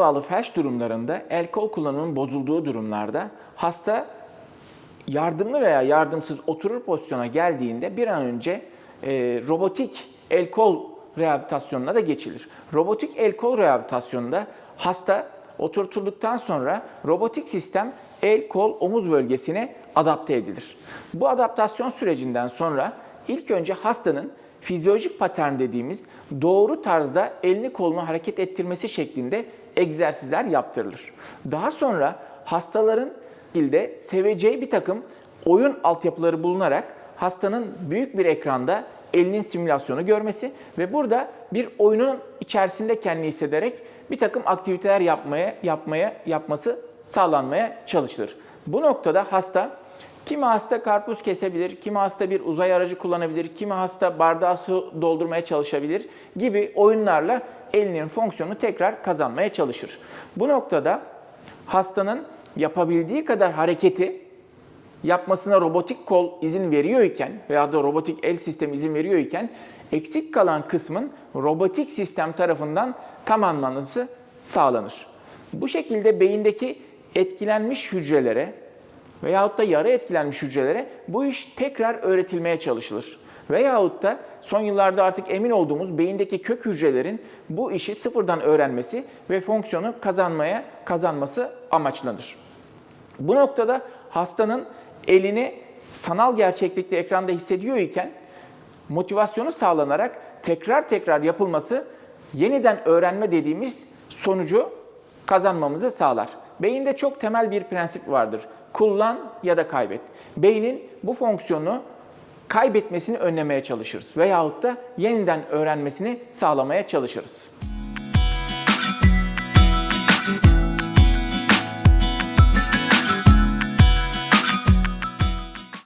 bağlı felç durumlarında el kol kullanımının bozulduğu durumlarda hasta yardımlı veya yardımsız oturur pozisyona geldiğinde bir an önce e, robotik el kol rehabilitasyonuna da geçilir. Robotik el kol rehabilitasyonunda hasta oturtulduktan sonra robotik sistem el kol omuz bölgesine adapte edilir. Bu adaptasyon sürecinden sonra ilk önce hastanın fizyolojik patern dediğimiz doğru tarzda elini kolunu hareket ettirmesi şeklinde egzersizler yaptırılır. Daha sonra hastaların şekilde seveceği bir takım oyun altyapıları bulunarak hastanın büyük bir ekranda elinin simülasyonu görmesi ve burada bir oyunun içerisinde kendini hissederek bir takım aktiviteler yapmaya yapmaya yapması sağlanmaya çalışılır. Bu noktada hasta kimi hasta karpuz kesebilir, kimi hasta bir uzay aracı kullanabilir, kimi hasta bardağa su doldurmaya çalışabilir gibi oyunlarla elinin fonksiyonunu tekrar kazanmaya çalışır. Bu noktada hastanın yapabildiği kadar hareketi yapmasına robotik kol izin veriyor iken veya da robotik el sistemi izin veriyor iken eksik kalan kısmın robotik sistem tarafından tamamlanması sağlanır. Bu şekilde beyindeki etkilenmiş hücrelere veyahut da yarı etkilenmiş hücrelere bu iş tekrar öğretilmeye çalışılır. Veyahut da son yıllarda artık emin olduğumuz beyindeki kök hücrelerin bu işi sıfırdan öğrenmesi ve fonksiyonu kazanmaya kazanması amaçlanır. Bu noktada hastanın elini sanal gerçeklikte ekranda hissediyor iken motivasyonu sağlanarak tekrar tekrar yapılması yeniden öğrenme dediğimiz sonucu kazanmamızı sağlar. Beyinde çok temel bir prensip vardır. Kullan ya da kaybet. Beynin bu fonksiyonu kaybetmesini önlemeye çalışırız veyahut da yeniden öğrenmesini sağlamaya çalışırız.